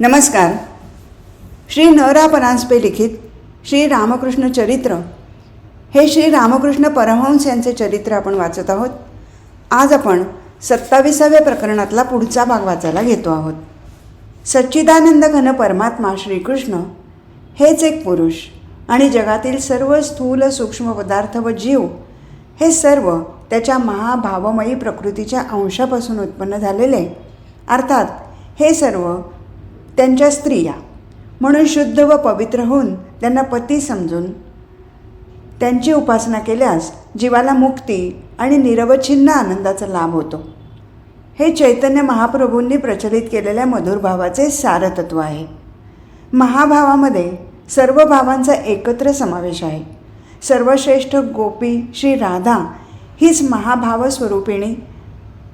नमस्कार. श्री नरा परांजपे लिखित श्री रामकृष्ण चरित्र. हे श्री रामकृष्ण परमहंस यांचे चरित्र आपण वाचत आहोत. आज आपण सत्ताविसाव्या प्रकरणातला पुढचा भाग वाचायला घेतो आहोत. सच्चिदानंद घन परमात्मा श्रीकृष्ण हेच एक पुरुष आणि जगातील सर्व स्थूल सूक्ष्म पदार्थ व जीव हे सर्व त्याच्या महाभावमयी प्रकृतीच्या अंशापासून उत्पन्न झालेले. अर्थात हे सर्व त्यांच्या स्त्रिया म्हणून शुद्ध व पवित्र होऊन त्यांना पती समजून त्यांची उपासना केल्यास जीवाला मुक्ती आणि निरवच्छिन्न आनंदाचा लाभ होतो. हे चैतन्य महाप्रभूंनी प्रचलित केलेल्या मधुर भावाचे सारतत्व आहे. महाभावामध्ये सर्व भावांचा एकत्र समावेश आहे. सर्वश्रेष्ठ गोपी श्री राधा हीच महाभावस्वरूपिणी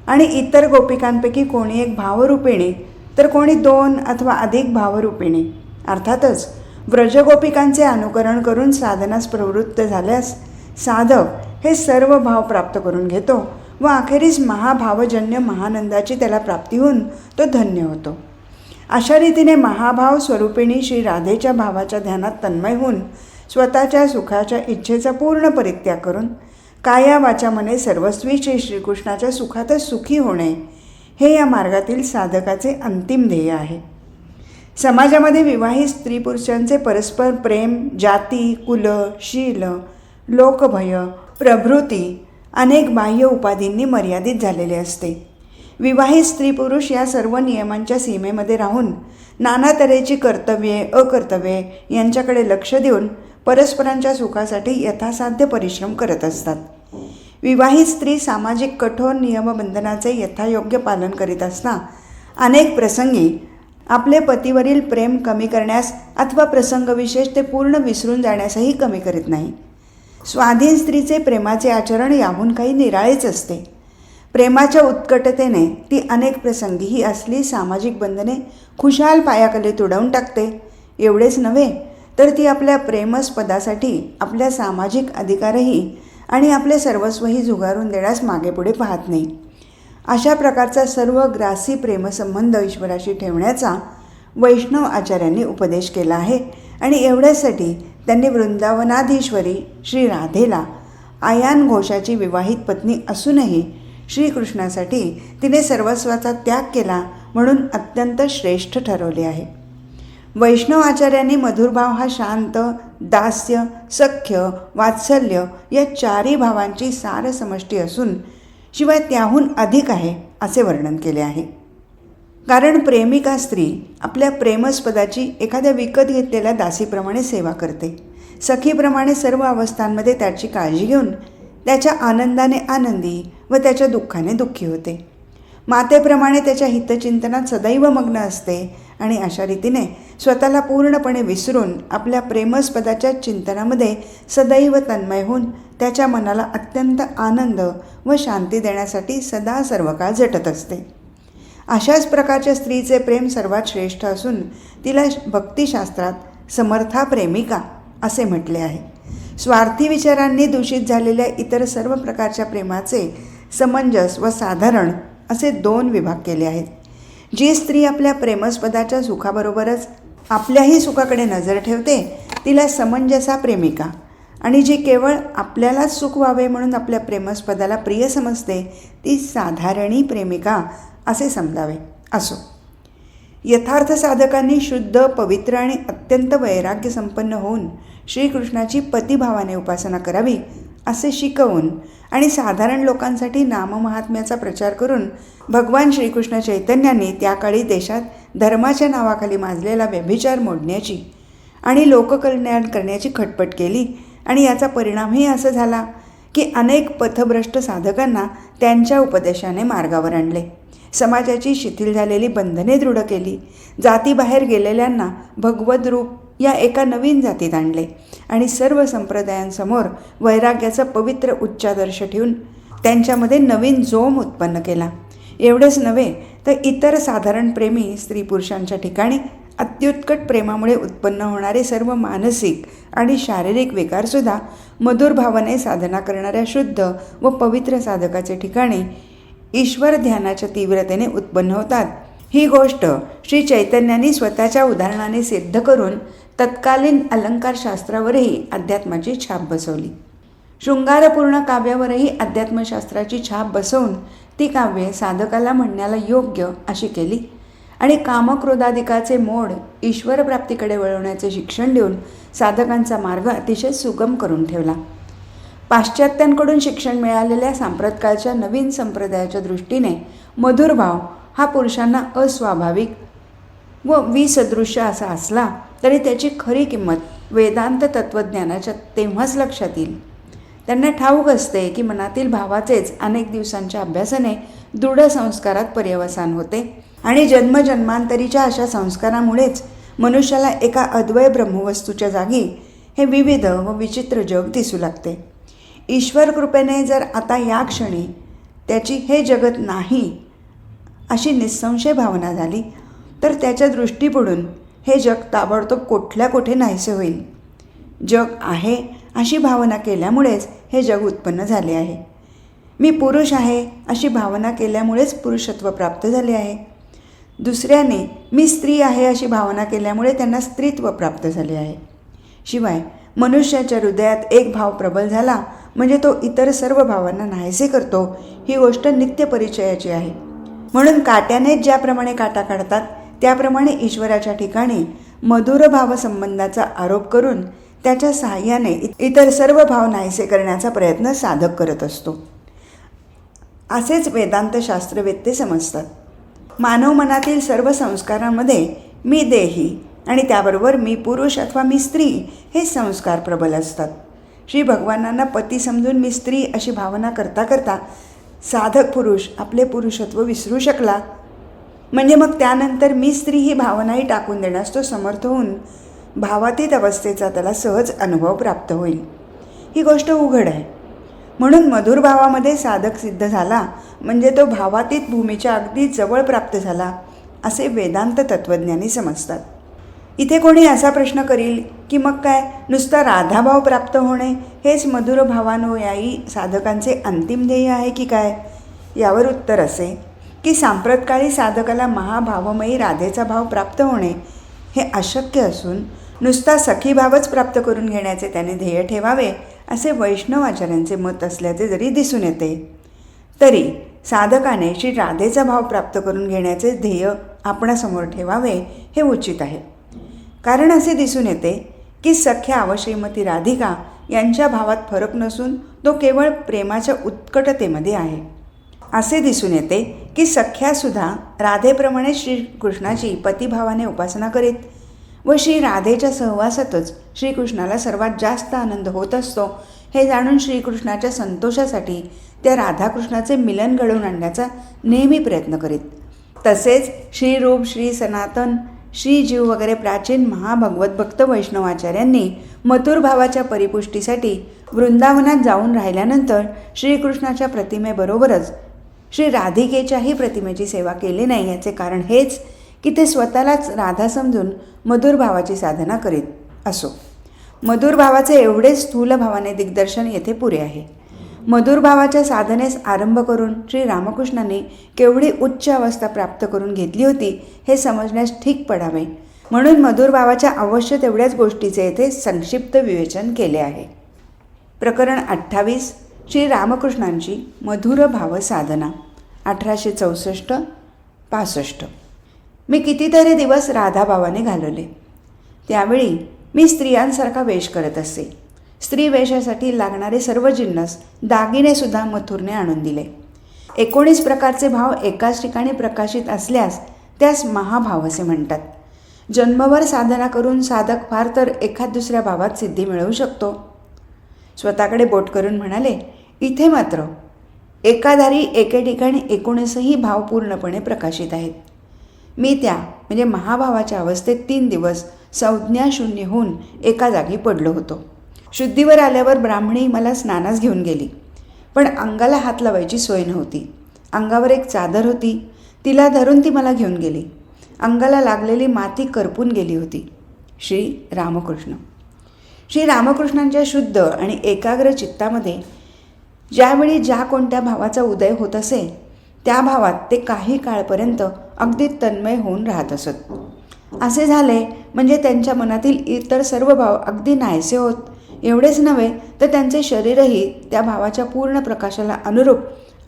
आणि इतर गोपिकांपैकी कोणी एक भावरूपिणी तर कोणी दोन अथवा अधिक भावरूपिणी अर्थातच व्रजगोपिकांचे अनुकरण करून साधनास प्रवृत्त झाल्यास साधक हे सर्व भाव प्राप्त करून घेतो व अखेरीस महाभावजन्य महानंदाची त्याला प्राप्ती होऊन तो धन्य होतो. अशा रीतीने महाभाव स्वरूपिणी श्री राधेच्या भावाच्या ध्यानात तन्मय होऊन स्वतःच्या सुखाच्या इच्छेचा पूर्ण परित्याग करून काया वाचामने सर्वस्वी श्री श्रीकृष्णाच्या सुखातच सुखी होणे हे या मार्गातील साधकाचे अंतिम ध्येय आहे. समाजामध्ये विवाहित स्त्री पुरुषांचे परस्पर प्रेम जाती कुल शील लोकभय प्रभृती अनेक बाह्य उपाधींनी मर्यादित झालेले असते. विवाहित स्त्री पुरुष या सर्व नियमांच्या सीमेमध्ये राहून नाना तऱ्हेची कर्तव्ये अकर्तव्ये यांच्याकडे लक्ष देऊन परस्परांच्या सुखासाठी यथासाध्य परिश्रम करत असतात. विवाहित स्त्री सामाजिक कठोर नियमबंधनाचे यथायोग्य पालन करीत असता अनेक प्रसंगी आपले पतीवरील प्रेम कमी करण्यास अथवा प्रसंगविशेष ते पूर्ण विसरून जाण्यासही कमी करीत नाही. स्वाधीन स्त्रीचे प्रेमाचे आचरण याहून काही निराळेच असते. प्रेमाच्या उत्कटतेने ती अनेक प्रसंगी ही असली सामाजिक बंधने खुशाल पायाखाली तुडवून टाकते. एवढेच नव्हे तर ती आपल्या प्रेमस्पदासाठी आपल्या सामाजिक अधिकारही आणि आपले सर्वस्वही झुगारून देण्यास मागे पुढे पाहत नाही. अशा प्रकारचा सर्व ग्रासी प्रेमसंबंध ईश्वराशी ठेवण्याचा वैष्णव आचार्यांनी उपदेश केला आहे आणि एवढ्यासाठी त्यांनी वृंदावनाधीश्वरी श्री राधेला आयान घोषाची विवाहित पत्नी असूनही श्रीकृष्णासाठी तिने सर्वस्वाचा त्याग केला म्हणून अत्यंत श्रेष्ठ ठरवले आहे. वैष्णव आचार्यांनी मधुरभाव हा शांत दास्य सख्य वात्सल्य या चारही भावांची सार समष्टी असून शिवाय त्याहून अधिक आहे असे वर्णन केले आहे. कारण प्रेमिका स्त्री आपल्या प्रेमस्पदाची एखाद्या विकत घेतलेल्या दासीप्रमाणे सेवा करते. सखीप्रमाणे सर्व अवस्थांमध्ये त्याची काळजी घेऊन त्याच्या आनंदाने आनंदी व त्याच्या दुःखाने दुःखी होते. मातेप्रमाणे त्याच्या हितचिंतनात सदैव मग्न असते आणि अशा रीतीने स्वतःला पूर्णपणे विसरून आपल्या प्रेमस्पदाच्या चिंतनामध्ये सदैव तन्मय होऊन त्याच्या मनाला अत्यंत आनंद व शांती देण्यासाठी सदा सर्व काळ झटत असते. अशाच प्रकारच्या स्त्रीचे प्रेम सर्वात श्रेष्ठ असून तिला भक्तिशास्त्रात समर्था प्रेमिका असे म्हटले आहे. स्वार्थी विचारांनी दूषित झालेल्या इतर सर्व प्रकारच्या प्रेमाचे समंजस व साधारण असे दोन विभाग केले आहेत. जी स्त्री आपल्या प्रेमस्पदाच्या सुखाबरोबरच आपल्याही सुखाकडे नजर ठेवते तिला समंजसा प्रेमिका. आणि जी केवळ आपल्यालाच सुख व्हावे म्हणून आपल्या प्रेमस्पदाला प्रिय समजते ती साधारणी प्रेमिका असे समजावे. असो. यथार्थ साधकांनी शुद्ध पवित्र आणि अत्यंत वैराग्य संपन्न होऊन श्रीकृष्णाची पतिभावाने उपासना करावी असे शिकवून आणि साधारण लोकांसाठी नाममहात्म्याचा प्रचार करून भगवान श्रीकृष्ण चैतन्यांनी त्या काळी देशात धर्माच्या नावाखाली माजलेला व्यभिचार मोडण्याची आणि लोककल्याण करण्याची खटपट केली. आणि याचा परिणामही असा झाला की अनेक पथभ्रष्ट साधकांना त्यांच्या उपदेशाने मार्गावर आणले. समाजाची शिथिल झालेली बंधने दृढ केली. जातीबाहेर गेलेल्यांना भगवद रूप या एका नवीन जातीत आणले आणि सर्व संप्रदायांसमोर वैराग्याचा पवित्र उच्चादर्श ठेवून त्यांच्यामध्ये नवीन जोम उत्पन्न केला. एवढेच नव्हे तर इतर साधारण प्रेमी स्त्री पुरुषांच्या ठिकाणी अत्युत्कट प्रेमामुळे उत्पन्न होणारे सर्व मानसिक आणि शारीरिक विकारसुद्धा मधुर भावने साधना करणाऱ्या शुद्ध व पवित्र साधकाच्या ठिकाणी ईश्वर ध्यानाच्या तीव्रतेने उत्पन्न होतात. ही गोष्ट श्री चैतन्यांनी स्वतःच्या उदाहरणाने सिद्ध करून तत्कालीन अलंकारशास्त्रावरही अध्यात्माची छाप बसवली. शृंगारपूर्ण काव्यावरही अध्यात्मशास्त्राची छाप बसवून ती काव्ये साधकाला म्हणण्याला योग्य अशी केली आणि कामक्रोधाधिकाचे मोड ईश्वरप्राप्तीकडे वळवण्याचे शिक्षण देऊन साधकांचा मार्ग अतिशय सुगम करून ठेवला. पाश्चात्यांकडून शिक्षण मिळालेल्या सांप्रतकाळच्या नवीन संप्रदायाच्या दृष्टीने मधुरभाव हा पुरुषांना अस्वाभाविक व विसदृश्य असा असला तरी त्याची खरी किंमत वेदांत तत्त्वज्ञानाच्या तेव्हाच लक्षात येईल. त्यांना ठाऊक असते की मनातील भावाचेच अनेक दिवसांच्या अभ्यासाने दृढ संस्कारात पर्यवसान होते आणि जन्मजन्मांतरीच्या अशा संस्कारामुळेच मनुष्याला एका अद्वय ब्रह्मवस्तूच्या जागी हे विविध व विचित्र जग दिसू लागते. ईश्वर कृपेने जर आता या क्षणी त्याची हे जगत नाही अशी निसंशय भावना झाली तर त्याच्या दृष्टीपुढून हे जग ताबडतोब कुठल्या कुठे नाहीसे होईल. जग आहे अशी भावना केल्यामुळेच हे जग उत्पन्न झाले आहे. मी पुरुष आहे अशी भावना केल्यामुळेच पुरुषत्व प्राप्त झाले आहे. दुसऱ्याने मी स्त्री आहे अशी भावना केल्यामुळे त्यांना स्त्रीत्व प्राप्त झाले आहे. शिवाय मनुष्याच्या हृदयात एक भाव प्रबल झाला म्हणजे तो इतर सर्व भावांना नाहीसे करतो ही गोष्ट नित्य परिचयाची आहे. म्हणून काट्यानेच ज्याप्रमाणे काटा काढतात त्याप्रमाणे ईश्वराच्या ठिकाणी मधुर भावसंबंधाचा आरोप करून त्याच्या सहाय्याने इतर सर्व भाव नाहीसे करण्याचा प्रयत्न साधक करत असतो. असेच वेदांत शास्त्रवेत्ते समजतात. मानव मनातील सर्व संस्कारांमध्ये मी देही आणि त्याबरोबर मी पुरुष अथवा मी स्त्री हे संस्कार प्रबल असतात. श्री भगवानांना पती समजून मी स्त्री अशी भावना करता करता साधक पुरुष आपले पुरुषत्व विसरू शकला म्हणजे मग त्यानंतर मी स्त्री ही भावनाही टाकून देण्यास तो समर्थ होऊन भावातीत अवस्थेचा त्याला सहज अनुभव प्राप्त होईल. ही गोष्ट उघड आहे. म्हणून मधुर भावामध्ये साधक सिद्ध झाला म्हणजे तो भावातीत भूमीच्या अगदी जवळ प्राप्त झाला असे वेदांत तत्त्वज्ञानी समजतात. इथे कोणी असा प्रश्न करील की मग काय नुसता राधाभाव प्राप्त होणे हेच मधुर भावानुयायी साधकांचे अंतिम ध्येय आहे की काय? यावर उत्तर असे. की सांप्रतकाळी साधकाला महाभावमयी राधेचा भाव प्राप्त होणे हे अशक्य असून नुसता सखीभावच प्राप्त करून घेण्याचे त्याने ध्येय ठेवावे असे वैष्णव आचार्यांचे मत असल्याचे जरी दिसून येते तरी साधकाने श्री राधेचा भाव प्राप्त करून घेण्याचे ध्येय आपणासमोर ठेवावे हे उचित आहे. कारण असे दिसून येते की सख्या व श्रीमती राधिका यांच्या भावात फरक नसून तो केवळ प्रेमाच्या उत्कटतेमध्ये आहे. असे दिसून येते की सख्यासुद्धा राधेप्रमाणे श्रीकृष्णाची पतिभावाने उपासना करीत व श्री राधेच्या सहवासातच श्रीकृष्णाला सर्वात जास्त आनंद होत असतो. हे जाणून श्रीकृष्णाच्या संतोषासाठी त्या राधाकृष्णाचे मिलन घडवून आणण्याचा नेहमी प्रयत्न करीत. तसेच श्रीरूप श्री सनातन श्रीजीव वगैरे प्राचीन महाभगवत भक्त वैष्णवाचार्यांनी मथुर भावाच्या परिपुष्टीसाठी वृंदावनात जाऊन राहिल्यानंतर श्रीकृष्णाच्या प्रतिमेबरोबरच श्री राधिकेच्याही प्रतिमेची सेवा केली नाही याचे कारण हेच की ते स्वतःलाच राधा समजून मधुर भावाची साधना करीत असो. मधुर भावाचे एवढे स्थूल भावाने दिग्दर्शन येथे पुरे आहे. मधुर भावाच्या साधनेस आरंभ करून श्री रामकृष्णांनी केवढी उच्च अवस्था प्राप्त करून घेतली होती हे समजण्यास ठीक पडावे. म्हणून मधुर भावाच्या अवश्य तेवढ्याच गोष्टीचे येथे संक्षिप्त विवेचन केले आहे. प्रकरण अठ्ठावीस श्री रामकृष्णांची मधुर भाव साधना अठराशे चौसष्ट पासष्ट. मी कितीतरी दिवस राधाभावाने घालवले. त्यावेळी मी स्त्रियांसारखा वेश करत असे. स्त्री वेशासाठी लागणारे सर्व जिन्नस दागिनेसुद्धा मथुरने आणून दिले. एकोणीस प्रकारचे भाव एकाच ठिकाणी प्रकाशित असल्यास त्यास महाभाव असे म्हणतात. जन्मभर साधना करून साधक फार तर एखाद दुसऱ्या भावात सिद्धी मिळवू शकतो. स्वतःकडे बोट करून म्हणाले इथे मात्र एकाधारी एके ठिकाणी एकोणीसही भाव पूर्णपणे प्रकाशित आहेत. मी त्या म्हणजे महाभावाच्या अवस्थेत तीन दिवस संज्ञाशून्य होऊन एका जागी पडलो होतो. शुद्धीवर आल्यावर ब्राह्मणी मला स्नानास घेऊन गेली. पण अंगाला हात लावायची सोय नव्हती. अंगावर एक चादर होती. तिला धरून ती मला घेऊन गेली. अंगाला लागलेली माती करपून गेली होती. श्री रामकृष्ण. श्री रामकृष्णांच्या शुद्ध आणि एकाग्र चित्तामध्ये ज्यावेळी ज्या कोणत्या भावाचा उदय होत असे त्या भावात ते काही काळपर्यंत अगदी तन्मय होऊन राहत असत. असे झाले म्हणजे त्यांच्या मनातील इतर सर्व भाव अगदी नाहीसे होत. एवढेच नव्हे तर त्यांचे शरीरही त्या भावाच्या पूर्ण प्रकाशाला अनुरूप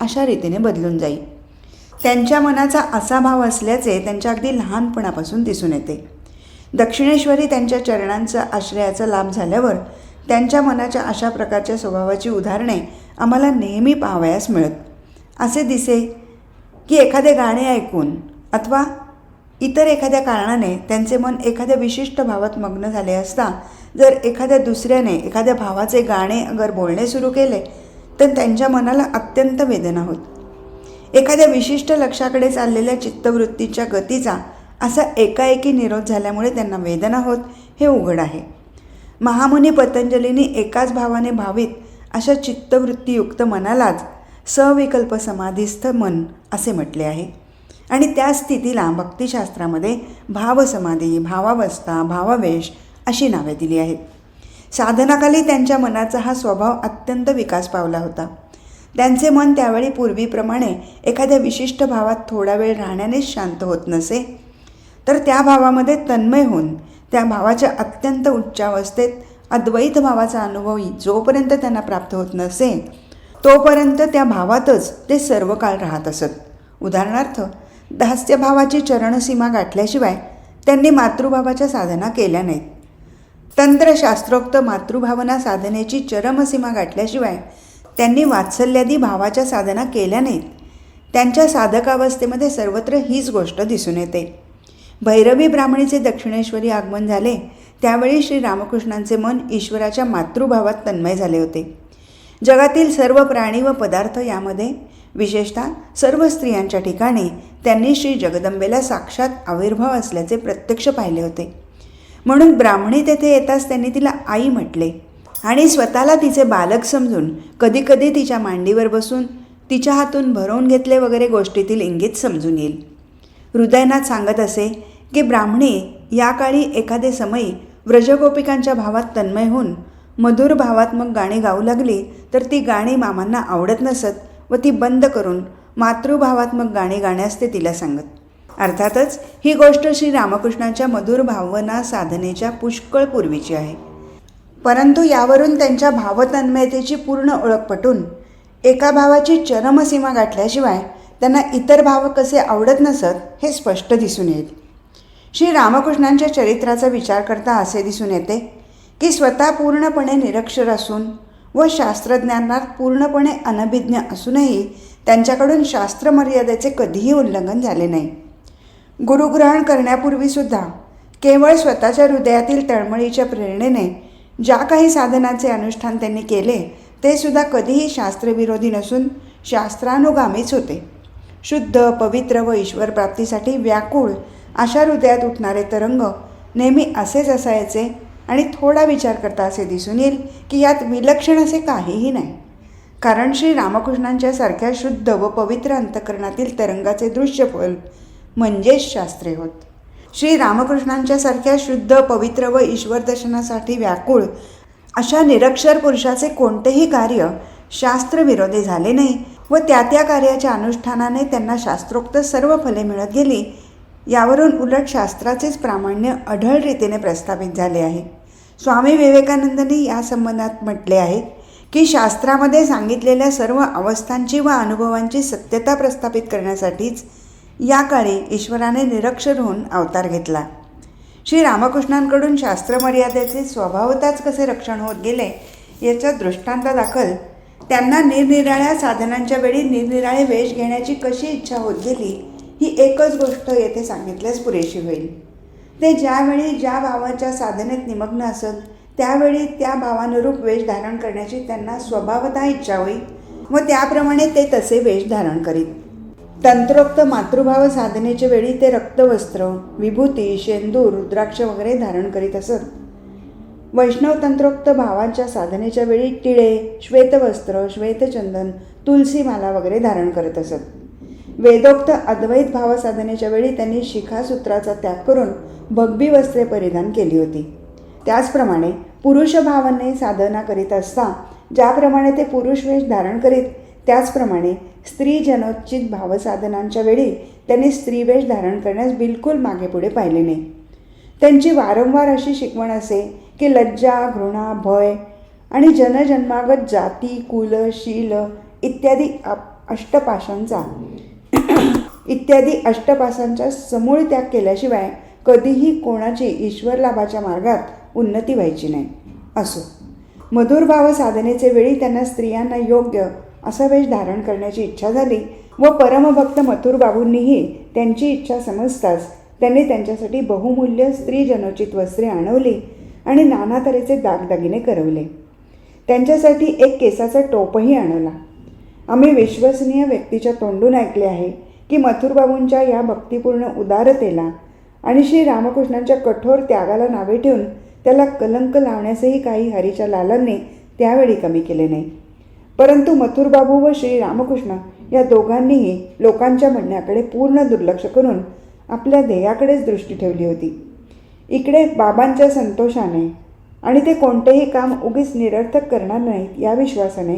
अशा रीतीने बदलून जाईल त्यांच्या मनाचा असा भाव असल्याचे त्यांच्या अगदी लहानपणापासून दिसून येते. दक्षिणेश्वरी त्यांच्या चरणांचा आश्रयाचा लाभ झाल्यावर त्यांच्या मनाच्या अशा प्रकारच्या स्वभावाची उदाहरणे आम्हाला नेहमी पाहावयास मिळत. असे दिसे की एखादे गाणे ऐकून अथवा इतर एखाद्या कारणाने त्यांचे मन एखाद्या विशिष्ट भावात मग्न झाले असता जर एखाद्या दुसऱ्याने एखाद्या भावाचे गाणे अगर बोलणे सुरू केले तर त्यांच्या मनाला अत्यंत वेदना होत. एखाद्या विशिष्ट लक्षाकडे चाललेल्या चित्तवृत्तीच्या गतीचा असा एकाएकी निरोध झाल्यामुळे त्यांना वेदना होत हे उघड आहे. महामुनी पतंजलीने एकाच भावाने भावित अशा चित्तवृत्तीयुक्त मनालाच सविकल्प समाधीस्थ मन असे म्हटले आहे. आणि त्या स्थितीला भक्तिशास्त्रामध्ये भावसमाधी भावावस्था भावावेश अशी नावे दिली आहेत. साधनाखाली त्यांच्या मनाचा हा स्वभाव अत्यंत विकास पावला होता. त्यांचे मन त्यावेळी पूर्वीप्रमाणे एखाद्या विशिष्ट भावात थोडा वेळ राहण्यानेच शांत होत नसे तर त्या भावामध्ये तन्मय होऊन त्या भावाच्या अत्यंत उच्चावस्थेत अद्वैत भावाचा अनुभवही जोपर्यंत त्यांना प्राप्त होत नसे तोपर्यंत त्या भावातच ते सर्व काळ राहत असत. उदाहरणार्थ दास्यभावाची चरणसीमा गाठल्याशिवाय त्यांनी मातृभावाच्या साधना केल्या नाहीत. तंत्रशास्त्रोक्त मातृभावना साधनेची चरमसीमा गाठल्याशिवाय त्यांनी वात्सल्यादी भावाच्या साधना केल्या नाहीत. त्यांच्या साधकावस्थेमध्ये सर्वत्र हीच गोष्ट दिसून येते. भैरवी ब्राह्मणीचे दक्षिणेश्वरी आगमन झाले. त्यावेळी श्री रामकृष्णांचे मन ईश्वराच्या मातृभावात तन्मय झाले होते. जगातील सर्व प्राणी व पदार्थ यामध्ये विशेषतः सर्व स्त्रियांच्या ठिकाणी त्यांनी श्री जगदंबेला साक्षात आविर्भाव असल्याचे प्रत्यक्ष पाहिले होते. म्हणून ब्राह्मणी तेथे येताच त्यांनी तिला आई म्हटले आणि स्वतःला तिचे बालक समजून कधीकधी तिच्या मांडीवर बसून तिच्या हातून भरवून घेतले वगैरे गोष्टीतील इंगित समजून येईल. हृदयनाथ सांगत असे की ब्राह्मणी या काळी एखादे समयी व्रजगोपिकांच्या भावात तन्मय होऊन मधुर भावात्मक गाणी गाऊ लागली तर ती गाणी मामांना आवडत नसत व ती बंद करून मातृभावात्मक गाणी गाण्यास ते तिला सांगत. अर्थातच ही गोष्ट श्री रामकृष्णांच्या मधुर भावना साधनेच्या पुष्कळ पूर्वीची आहे. परंतु यावरून त्यांच्या भावतन्मयतेची पूर्ण ओळख पटून एका भावाची चरमसीमा गाठल्याशिवाय त्यांना इतर भाव कसे आवडत नसत हे स्पष्ट दिसून येईल. श्री रामकृष्णांच्या चरित्राचा विचार करता असे दिसून येते की स्वतः पूर्णपणे निरक्षर असून व शास्त्रज्ञानात पूर्णपणे अनभिज्ञ असूनही त्यांच्याकडून शास्त्रमर्यादेचे कधीही उल्लंघन झाले नाही. गुरुग्रहण करण्यापूर्वीसुद्धा केवळ स्वतःच्या हृदयातील तळमळीच्या प्रेरणेने ज्या काही साधनाचे अनुष्ठान त्यांनी केले ते सुद्धा कधीही शास्त्रविरोधी नसून शास्त्रानुगामीच होते. शुद्ध पवित्र व ईश्वर प्राप्तीसाठी व्याकुळ अशा हृदयात उठणारे तरंग नेहमी असेच असायचे आणि थोडा विचार करता असे दिसून येईल की यात विलक्षण असे काहीही नाही. कारण श्री रामकृष्णांच्या सारख्या शुद्ध व पवित्र अंतकरणातील तरंगाचे दृश्यफल म्हणजेच शास्त्रे होत. श्री रामकृष्णांच्या सारख्या शुद्ध पवित्र व ईश्वर दर्शनासाठी व्याकुळ अशा निरक्षर पुरुषाचे कोणतेही कार्य शास्त्रविरोधी झाले नाही व त्या त्या कार्याच्या अनुष्ठानाने त्यांना शास्त्रोक्त सर्व फले मिळत गेली. यावरून उलट शास्त्राचेच प्रामाण्य अढळ रीतीने प्रस्थापित झाले आहे. स्वामी विवेकानंदांनी या संबंधात म्हटले आहे की शास्त्रामध्ये सांगितलेल्या सर्व अवस्थांची व अनुभवांची सत्यता प्रस्थापित करण्यासाठीच या काळी ईश्वराने निरक्षर होऊन अवतार घेतला. श्री रामकृष्णांकडून शास्त्रमर्यादेचे स्वभावताच कसे रक्षण होत गेले याचा दृष्टांत दाखल त्यांना निरनिराळ्या साधनांच्या वेळी निरनिराळे वेश घेण्याची कशी इच्छा होत गेली ही एकच गोष्ट येथे सांगितल्यास पुरेशी होईल. ते ज्यावेळी ज्या भावाच्या साधनेत निमग्न असत त्यावेळी त्या भावानुरूप वेश धारण करण्याची त्यांना स्वभावतः इच्छा होईल व त्याप्रमाणे ते तसे वेश धारण करीत. तंत्रोक्त मातृभाव साधनेच्या वेळी ते रक्तवस्त्र विभूती शेंदूर रुद्राक्ष वगैरे धारण करीत असत. वैष्णव तंत्रोक्त भावांच्या साधनेच्या वेळी टिळे श्वेतवस्त्र श्वेतचंदन तुलसीमाला वगैरे धारण करत असत. वेदोक्त अद्वैत भावसाधनेच्या वेळी त्यांनी शिखासूत्राचा त्याग करून भगबी वस्त्रे परिधान केली होती. त्याचप्रमाणे पुरुष भावाने साधना करीत असता ज्याप्रमाणे ते पुरुष वेश धारण करीत त्याचप्रमाणे स्त्री जनोचित भावसाधनांच्या वेळी त्यांनी स्त्रीवेश धारण करण्यास बिलकुल मागे पुढे पाहिले नाही. त्यांची वारंवार अशी शिकवण असे की लज्जा घृणा भय आणि जनजन्मागत जाती कुल शील इत्यादी अप- अष्टपाशांचा इत्यादी अष्टपासांचा समूळ त्याग केल्याशिवाय कधीही कोणाची ईश्वर लाभाच्या मार्गात उन्नती व्हायची नाही. असो. मधुर भाव साधनेचे वेळी त्यांना स्त्रियांना योग्य असा वेश धारण करण्याची इच्छा झाली व परमभक्त मथुर बाबूंनीही त्यांची इच्छा समजताच त्यांनी त्यांच्यासाठी बहुमूल्य स्त्रीजनोचित वस्त्रे आणवली आणि नाना तऱ्हेचे दागदागिने करवले. त्यांच्यासाठी एक केसाचा टोपही आणवला आम्ही विश्वसनीय व्यक्तीच्या तोंडून ऐकले आहे की मथुरबाबूंच्या या भक्तिपूर्ण उदारतेला आणि श्री रामकृष्णांच्या कठोर त्यागाला नावे ठेवून त्याला कलंक लावण्यासही काही हरीच्या लालांनी त्यावेळी कमी केले नाही. परंतु मथुरबाबू व श्री रामकृष्ण या दोघांनीही लोकांच्या म्हणण्याकडे पूर्ण दुर्लक्ष करून आपल्या ध्येयाकडेच दृष्टी ठेवली होती. इकडे बाबांच्या संतोषाने आणि ते कोणतेही काम उगीच निरर्थक करणार नाहीत या विश्वासाने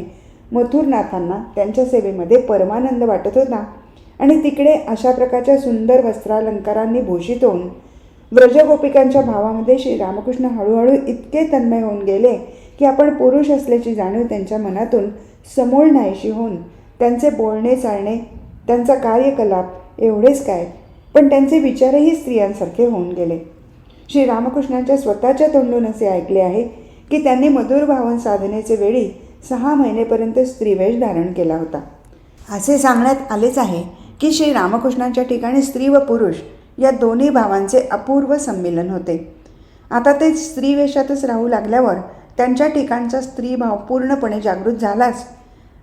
मथुरनाथांना त्यांच्या सेवेमध्ये परमानंद वाटत होता. आणि तिकडे अशा प्रकारच्या सुंदर वस्त्रालंकारांनी भूषित होऊन व्रजगोपिकांच्या भावामध्ये श्री रामकृष्ण हळूहळू इतके तन्मय होऊन गेले की आपण पुरुष असल्याची जाणीव त्यांच्या मनातून समूळ नाहीशी होऊन त्यांचे बोलणे चालणे त्यांचा कार्यकलाप एवढेच काय पण त्यांचे विचारही स्त्रियांसारखे होऊन गेले. श्री रामकृष्णांच्या स्वतःच्या तोंडून असे ऐकले आहे की त्यांनी मधुर भावन साधनेचे वेळी सहा महिनेपर्यंत स्त्रीवेश धारण केला होता. असे सांगण्यात आलेच आहे की श्री रामकृष्णांच्या ठिकाणी स्त्री व पुरुष या दोन्ही भावांचे अपूर्व संमेलन होते. आता ते स्त्रीवेशातच राहू लागल्यावर त्यांच्या ठिकाणचा स्त्रीभाव पूर्णपणे जागृत झालाच.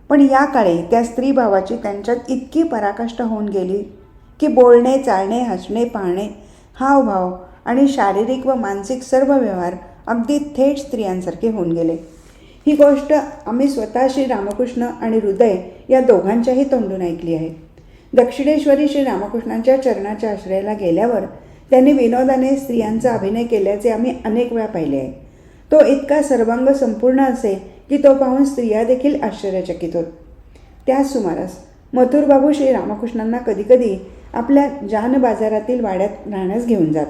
पण या काळी त्या स्त्रीभावाची त्यांच्यात इतकी पराकाष्ठा होऊन गेली की बोलणे चालणे हसणे पाहणे हावभाव आणि शारीरिक व मानसिक सर्व व्यवहार अगदी थेट स्त्रियांसारखे होऊन गेले. ही गोष्ट आम्ही स्वतः श्री रामकृष्ण आणि हृदय या दोघांच्याही तोंडून ऐकली आहे. दक्षिणेश्वरी श्री रामकृष्णांच्या चरणाच्या आश्रयाला गेल्यावर त्यांनी विनोदाने स्त्रियांचा अभिनय केल्याचे आम्ही अनेक वेळा पाहिले आहे. तो इतका सर्वांग संपूर्ण असे की तो पाहून स्त्रिया देखील आश्चर्यचकित होत. त्याच सुमारास मथुरबाबू श्री रामकृष्णांना कधीकधी आपल्या जान बाजारातील वाड्यात राहण्यास घेऊन जात.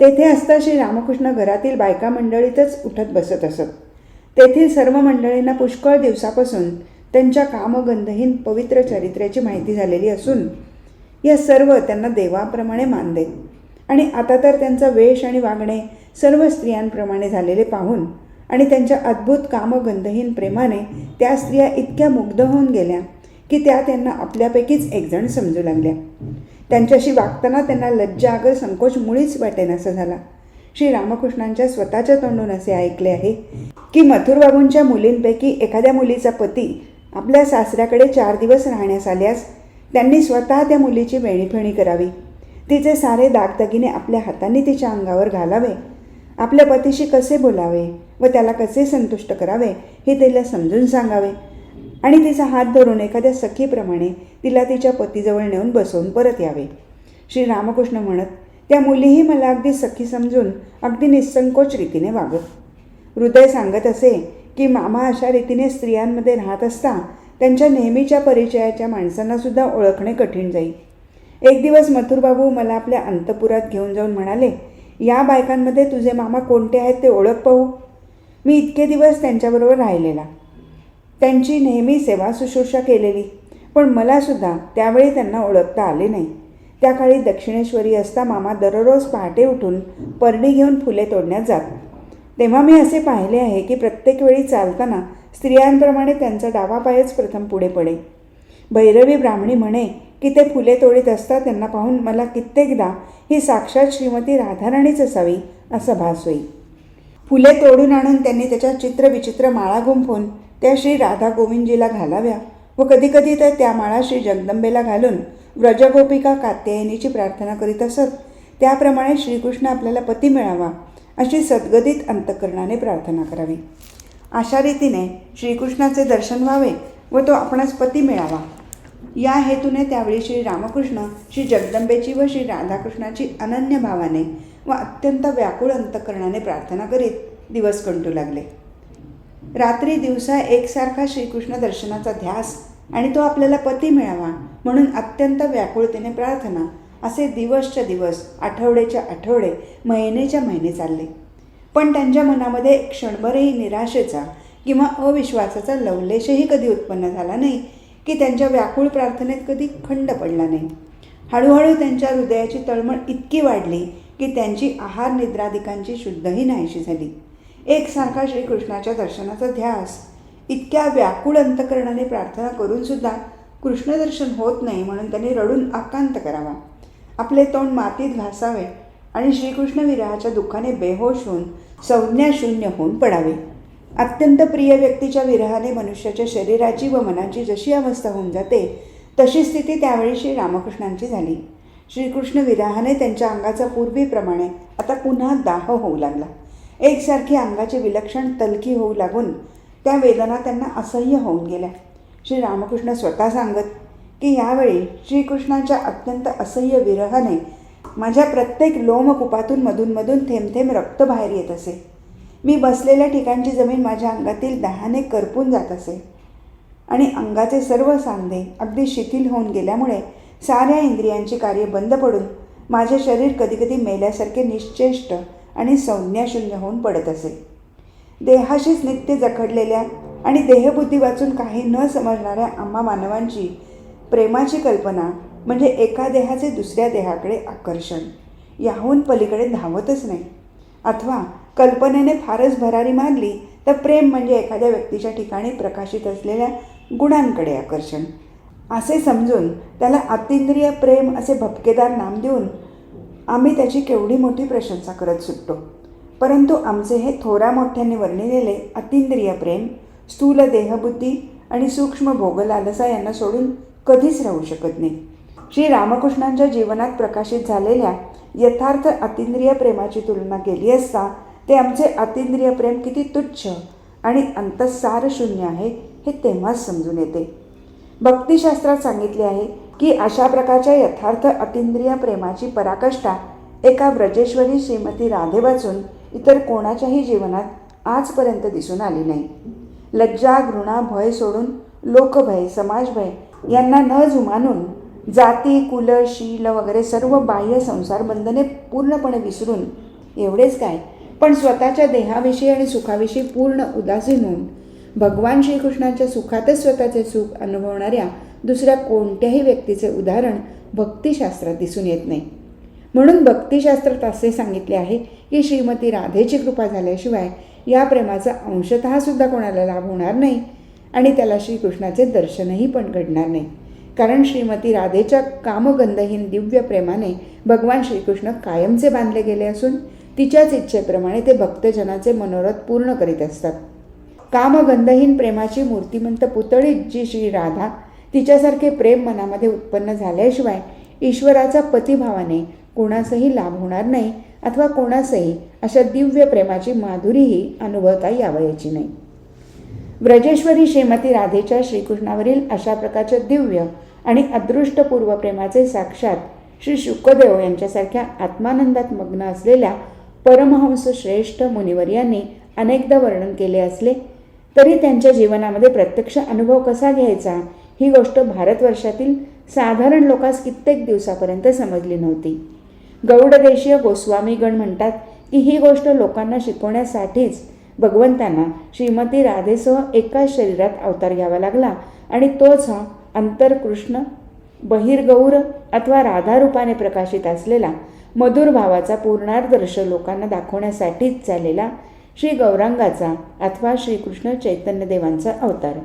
तेथे असता श्री रामकृष्ण घरातील बायका मंडळीतच उठत बसत असत. तेथील सर्व मंडळींना पुष्कळ दिवसापासून त्यांच्या कामगंधहीन पवित्र चरित्र्याची माहिती झालेली असून या सर्व त्यांना देवाप्रमाणे मान देत आणि आता तर त्यांचा वेश आणि वागणे सर्व स्त्रियांप्रमाणे झालेले पाहून आणि त्यांच्या अद्भुत कामगंधहीन प्रेमाने त्या स्त्रिया इतक्या मुग्ध होऊन गेल्या की त्या त्यांना आपल्यापैकीच एकजण समजू लागल्या. त्यांच्याशी वागताना त्यांना लज्जा अगर संकोच मुळीच वाटेन असं झाला. श्री रामकृष्णांच्या स्वतःच्या तोंडून असे ऐकले आहे की मथुरबाबूंच्या मुलींपैकी एखाद्या मुलीचा पती आपल्या सासऱ्याकडे चार दिवस राहण्यास आल्यास त्यांनी स्वतः त्या मुलीची वेणीफेणी करावी. तिचे सारे दागदागिने आपल्या हाताने तिच्या अंगावर घालावे. आपल्या पतीशी कसे बोलावे व त्याला कसे संतुष्ट करावे हे तिला समजून सांगावे. आणि तिचा हात धरून एखाद्या सखीप्रमाणे तिला तिच्या पतीजवळ नेऊन बसवून परत यावे. श्री रामकृष्ण म्हणत त्या मुलीही मला अगदी सखी समजून अगदी निसंकोच रीतीने वागत. हृदय सांगत असे की मामा अशा रीतीने स्त्रियांमध्ये राहत असता त्यांच्या नेहमीच्या परिचयाच्या माणसांनासुद्धा ओळखणे कठीण जाईल एक दिवस मथुरबाबू मला आपल्या अंतपुरात घेऊन जाऊन म्हणाले या बायकांमध्ये तुझे मामा कोणते आहेत ते ओळख पाहू. मी इतके दिवस त्यांच्याबरोबर राहिलेला. त्यांची नेहमी सेवा शुश्रूषा केलेली. पण मला सुद्धा त्यावेळी त्यांना ओळखता आले नाही. त्या काळी दक्षिणेश्वरी असता मामा दररोज पहाटे उठून परडी घेऊन फुले तोडण्यात जात. तेव्हा मी असे पाहिले आहे की प्रत्येक वेळी चालताना स्त्रियांप्रमाणे त्यांचा डावा पायच प्रथम पुढे पडे. भैरवी ब्राह्मणी म्हणे की ते फुले तोडीत असता त्यांना पाहून मला कित्येकदा ही साक्षात श्रीमती राधाराणीच असावी असा भास होई. फुले तोडून आणून त्यांनी त्याच्या चित्रविचित्र माळा गुंफून त्या श्री राधा गोविंदजीला घालाव्या व कधीकधी तर त्या माळा श्री जगदंबेला घालून व्रजगोपिका कात्यायनीची प्रार्थना करीत असत. त्याप्रमाणे श्रीकृष्ण आपल्याला पती मिळावा अशी सद्गदित अंतकरणाने प्रार्थना करावी. अशा रीतीने श्रीकृष्णाचे दर्शन व्हावे व तो आपणास पती मिळावा. या हेतूने त्यावेळी श्री रामकृष्ण श्री जगदंबेची व श्री राधाकृष्णाची अनन्य भावाने व अत्यंत व्याकुळ अंतकरणाने प्रार्थना करीत दिवस कंटू लागले. रात्री दिवसा एकसारखा श्रीकृष्ण दर्शनाचा ध्यास आणि तो आपल्याला पती मिळावा म्हणून अत्यंत व्याकुळतेने प्रार्थना असे दिवसच्या दिवस आठवड्याच्या आठवडे महिनेच्या महिने चालले. पण त्यांच्या मनामध्ये क्षणभरही निराशेचा किंवा अविश्वासाचा लवलेशही कधी उत्पन्न झाला नाही की त्यांच्या व्याकुळ प्रार्थनेत कधी खंड पडला नाही. हळूहळू त्यांच्या हृदयाची तळमळ इतकी वाढली की त्यांची आहार निद्राधिकांची शुद्धही नाहीशी झाली. एकसारखा श्रीकृष्णाच्या दर्शनाचा ध्यास. इतक्या व्याकुळ अंतकरणाने प्रार्थना करूनसुद्धा कृष्णदर्शन होत नाही म्हणून त्यांनी रडून आकांत करावा. आपले तोंड मातीत घासावे आणि श्रीकृष्ण विरहाच्या दुःखाने बेहोश होऊन संज्ञाशून्य होऊन पडावे. अत्यंत प्रिय व्यक्तीच्या विरहाने मनुष्याच्या शरीराची व मनाची जशी अवस्था होऊन जाते तशी स्थिती त्यावेळी श्री रामकृष्णांची झाली. श्रीकृष्ण विरहाने त्यांच्या अंगाचा पूर्वीप्रमाणे आता पुन्हा दाह होऊ लागला. एकसारखी अंगाची विलक्षण तलखी होऊ लागून त्या वेदना त्यांना असह्य होऊन गेल्या. श्री रामकृष्ण स्वतः सांगत की यावेळी श्रीकृष्णाच्या अत्यंत असह्य विरहाने माझ्या प्रत्येक लोमकुपातून मधूनमधून थेंबथेंब रक्त बाहेर येत असे. मी बसलेल्या ठिकाणची जमीन माझ्या अंगातील दहाने करपून जात असे. आणि अंगाचे सर्व सांधे अगदी शिथिल होऊन गेल्यामुळे साऱ्या इंद्रियांची कार्य बंद पडून माझे शरीर कधीकधी मेल्यासारखे निश्चेष्ट आणि संज्ञाशून्य होऊन पडत असे. देहाशीच नित्य जखडलेल्या आणि देहबुद्धी वाचून काही न समजणाऱ्या आम्हा मानवांची प्रेमाची कल्पना म्हणजे एका देहाचे दुसऱ्या देहाकडे आकर्षण. याहून पलीकडे धावतच नाही. अथवा कल्पनेने फारच भरारी मारली तर प्रेम म्हणजे एखाद्या व्यक्तीच्या ठिकाणी प्रकाशित असलेल्या गुणांकडे आकर्षण. असे समजून त्याला अतिंद्रिय प्रेम असे भपकेदार नाम देऊन आम्ही त्याची केवढी मोठी प्रशंसा करत सुटतो. परंतु आमचे हे थोरा मोठ्याने वर्णिलेले अतिंद्रिय प्रेम स्थूल देहबुद्धी आणि सूक्ष्म भोगलालसा यांना सोडून कधीच राहू शकत नाही. श्री रामकृष्णांच्या जीवनात प्रकाशित झालेल्या यथार्थ अतिंद्रिय प्रेमाची तुलना केली असता ते आमचे अतिंद्रिय प्रेम किती तुच्छ आणि अंतस्सार शून्य आहे हे तेव्हाच समजून येते. भक्तिशास्त्रात सांगितले आहे की अशा प्रकारच्या यथार्थ अतिंद्रिय प्रेमाची पराकाष्ठा एका व्रजेश्वरी श्रीमती राधे वाचून इतर कोणाच्याही जीवनात आजपर्यंत दिसून आली नाही. लज्जा घृणा भय सोडून लोकभय समाजभय यांना न जुमानून जाती कुल शील वगैरे सर्व बाह्य संसार बंधने पूर्णपणे विसरून एवढेच काय? पण स्वतःच्या देहाविषयी आणि सुखाविषयी पूर्ण उदासीन होऊन भगवान श्रीकृष्णाच्या सुखातच स्वतःचे सुख अनुभवणाऱ्या दुसऱ्या कोणत्याही व्यक्तीचे उदाहरण भक्तिशास्त्रात दिसून येत नाही. म्हणून भक्तिशास्त्रात असे सांगितले आहे की श्रीमती राधेची कृपा झाल्याशिवाय या प्रेमाचा अंशतः सुद्धा कोणाला लाभ होणार नाही आणि त्याला श्रीकृष्णाचे दर्शनही पण घडणार नाही. कारण श्रीमती राधेच्या कामगंधहीन दिव्य प्रेमाने भगवान श्रीकृष्ण कायमचे बांधले गेले असून तिच्याच इच्छेप्रमाणे ते भक्तजनाचे मनोरथ पूर्ण करीत असतात. कामगंधहीन प्रेमाची मूर्तिमंत पुतळी जी श्री राधा तिच्यासारखे प्रेम मनामध्ये उत्पन्न झाल्याशिवाय ईश्वराचा पतिभावाने कोणासही लाभ होणार नाही अथवा कोणासही अशा दिव्य प्रेमाची माधुरीही अनुभवता यावयाची नाही. व्रजेश्वरी श्रीमती राधेच्या श्रीकृष्णावरील अशा प्रकारच्या दिव्य आणि अदृष्टपूर्व प्रेमाचे साक्षात श्री शुकदेव यांच्यासारख्या आत्मानंदात मग्न असलेल्या परमहंस श्रेष्ठ मुनिवर यांनी अनेकदा वर्णन केले असले तरी त्यांच्या जीवनामध्ये प्रत्यक्ष अनुभव कसा घ्यायचा? ही गोष्ट भारतवर्षातील साधारण लोकांस कित्येक दिवसापर्यंत समजली नव्हती. गौडदेशीय गोस्वामीगण म्हणतात की ही गोष्ट लोकांना शिकवण्यासाठीच भगवंतांना श्रीमती राधेसह एकाच शरीरात अवतार घ्यावा लागला आणि तोच हा अंतरकृष्ण बहिर्गौर अथवा राधारूपाने प्रकाशित असलेला मधुर भावाचा पूर्णार्दर्श लोकांना दाखवण्यासाठीच झालेला श्री गौरांगाचा अथवा श्रीकृष्ण चैतन्यदेवांचा अवतार.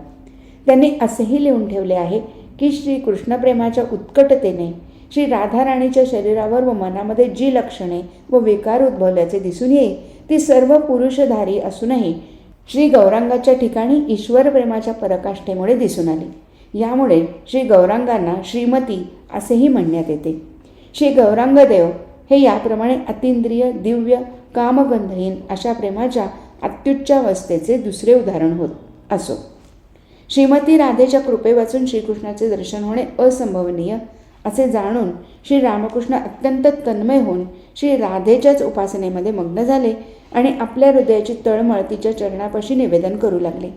त्यांनी असेही लिहून ठेवले आहे की श्री कृष्णप्रेमाच्या उत्कटतेने श्री राधाराणीच्या शरीरावर व मनामध्ये जी लक्षणे व विकार उद्भवल्याचे दिसून येईल ती सर्व पुरुषधारी असूनही श्री गौरांगाच्या ठिकाणी ईश्वरप्रेमाच्या पराकाष्ठेमुळे दिसून आली. यामुळे श्री गौरांगांना श्रीमती असेही म्हणण्यात येते. श्री गौरांगदेव हे याप्रमाणे अतिंद्रिय दिव्य कामगंधहीन अशा प्रेमाच्या अत्युच्चावस्थेचे दुसरे उदाहरण होत असो. श्रीमती राधेच्या कृपे वाचून श्रीकृष्णाचे दर्शन होणे असंभवनीय असे जाणून श्री रामकृष्ण अत्यंत तन्मय होऊन श्री राधेच्याच उपासनेमध्ये मग्न झाले आणि आपल्या हृदयाची तळमळ तिच्या चरणापाशी निवेदन करू लागले.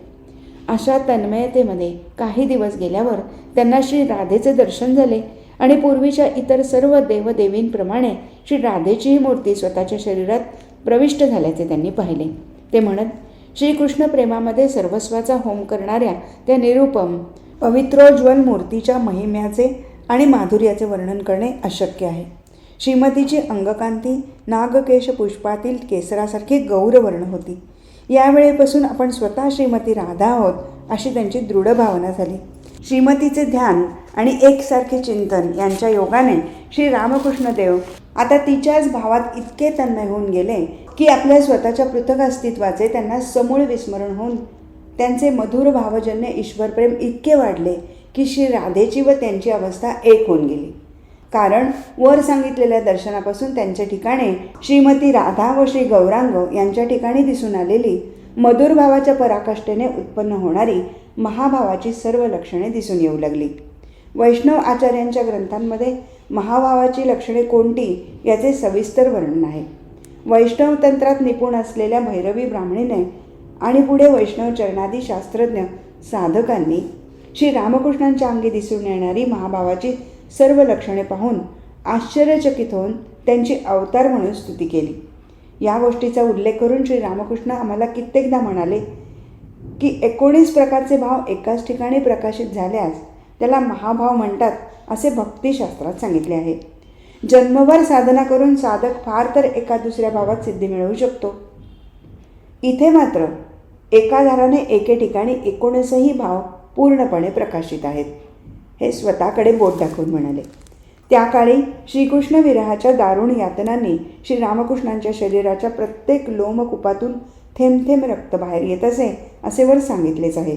अशा तन्मयतेमध्ये काही दिवस गेल्यावर त्यांना श्री राधेचे दर्शन झाले आणि पूर्वीच्या इतर सर्व देवदेवींप्रमाणे श्री राधेचीही मूर्ती स्वतःच्या शरीरात प्रविष्ट झाल्याचे त्यांनी पाहिले. ते म्हणत श्रीकृष्ण प्रेमामध्ये सर्वस्वाचा होम करणाऱ्या त्या निरुपम पवित्रोज्वल मूर्तीच्या महिम्याचे आणि माधुर्याचे वर्णन करणे अशक्य आहे. श्रीमतीची अंगकांती नागकेश पुष्पातील केसरासारखी गौरवर्ण होती. यावेळेपासून आपण स्वतः श्रीमती राधा आहोत अशी त्यांची दृढ भावना झाली. श्रीमतीचे ध्यान आणि एकसारखे चिंतन यांच्या योगाने श्री रामकृष्ण देव आता तिच्याच भावात इतके तन्मय होऊन गेले की आपल्या स्वतःच्या पृथक अस्तित्वाचे त्यांना समूळ विस्मरण होऊन त्यांचे मधुर भावजन्य ईश्वरप्रेम इतके वाढले की श्री राधेची व त्यांची अवस्था एक होऊन गेली. कारण वर सांगितलेल्या दर्शनापासून त्यांच्या ठिकाणी श्रीमती राधा व श्री गौरांग यांच्या ठिकाणी दिसून आलेली मधुर भावाच्या पराकाष्ठेने उत्पन्न होणारी महाभावाची सर्व लक्षणे दिसून येऊ लागली. वैष्णव आचार्यांच्या ग्रंथांमध्ये महाभावाची लक्षणे कोणती याचे सविस्तर वर्णन आहे. वैष्णव तंत्रात निपुण असलेल्या भैरवी ब्राह्मणीने आणि पुढे वैष्णव चरणादी शास्त्रज्ञ साधकांनी श्री रामकृष्णांच्या अंगी दिसून येणारी महाभावाची सर्व लक्षणे पाहून आश्चर्यचकित होऊन त्यांची अवतार म्हणून स्तुती केली. या गोष्टीचा उल्लेख करून श्री रामकृष्ण आम्हाला कित्येकदा म्हणाले की एकोणीस प्रकारचे भाव एकाच ठिकाणी प्रकाशित झाल्यास त्याला महाभाव म्हणतात असे भक्तिशास्त्रात सांगितले आहे. जन्मभर साधना करून साधक फार तर एका दुसऱ्या भावात सिद्धी मिळवू शकतो. इथे मात्र एका धाराने एके ठिकाणी एकोणीसही भाव पूर्णपणे प्रकाशित आहेत. हे स्वतःकडे बोट दाखवून म्हणाले. त्या काळी श्रीकृष्ण विरहाच्या दारुण यातनांनी श्री रामकृष्णांच्या शरीराच्या प्रत्येक लोमकुपातून थेंब थेंब रक्त बाहेर येत असे असे वर सांगितलेच आहे.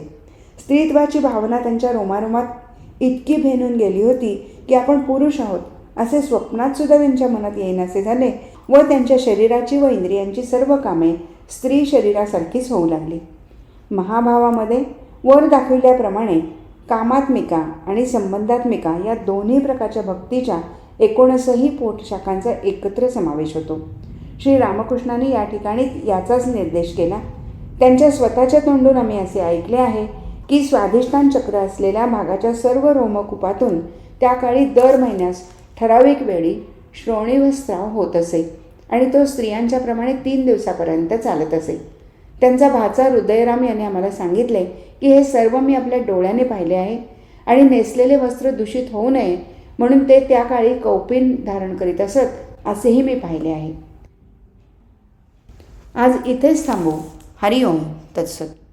स्त्रीत्वाची भावना त्यांच्या रोमारोमात इतकी भेनून गेली होती की आपण पुरुष आहोत असे स्वप्नात सुद्धा त्यांच्या मनात येईनासे झाले व त्यांच्या शरीराची व इंद्रियांची सर्व कामे स्त्री शरीरासारखीच होऊ लागली. महाभावामध्ये वर दाखविल्याप्रमाणे कामात्मिका आणि संबंधात्मिका या दोन्ही प्रकारच्या भक्तीच्या एकोणसही पोटशाखांचा एकत्र समावेश होतो. श्री रामकृष्णांनी या ठिकाणी याचाच निर्देश केला. त्यांच्या स्वतःच्या तोंडून आम्ही असे ऐकले आहे की स्वाधिष्ठान चक्र असलेल्या भागाच्या सर्व रोमकूपातून त्या काळी दर महिन्यास ठराविक वेळी श्रोणी व स्त्राव होत असे आणि तो स्त्रियांच्या प्रमाणे तीन दिवसापर्यंत चालत असे. त्यांचा भाचा हृदयराम यांनी आम्हाला सांगितले की हे सर्व मी आपल्या डोळ्याने पाहिले आहे आणि नेसलेले वस्त्र दूषित होऊ नये म्हणून ते त्या काळी कौपिन धारण करीत असत असेही मी पाहिले आहे. आज इथेच थांबू. हरिओम तत्सत.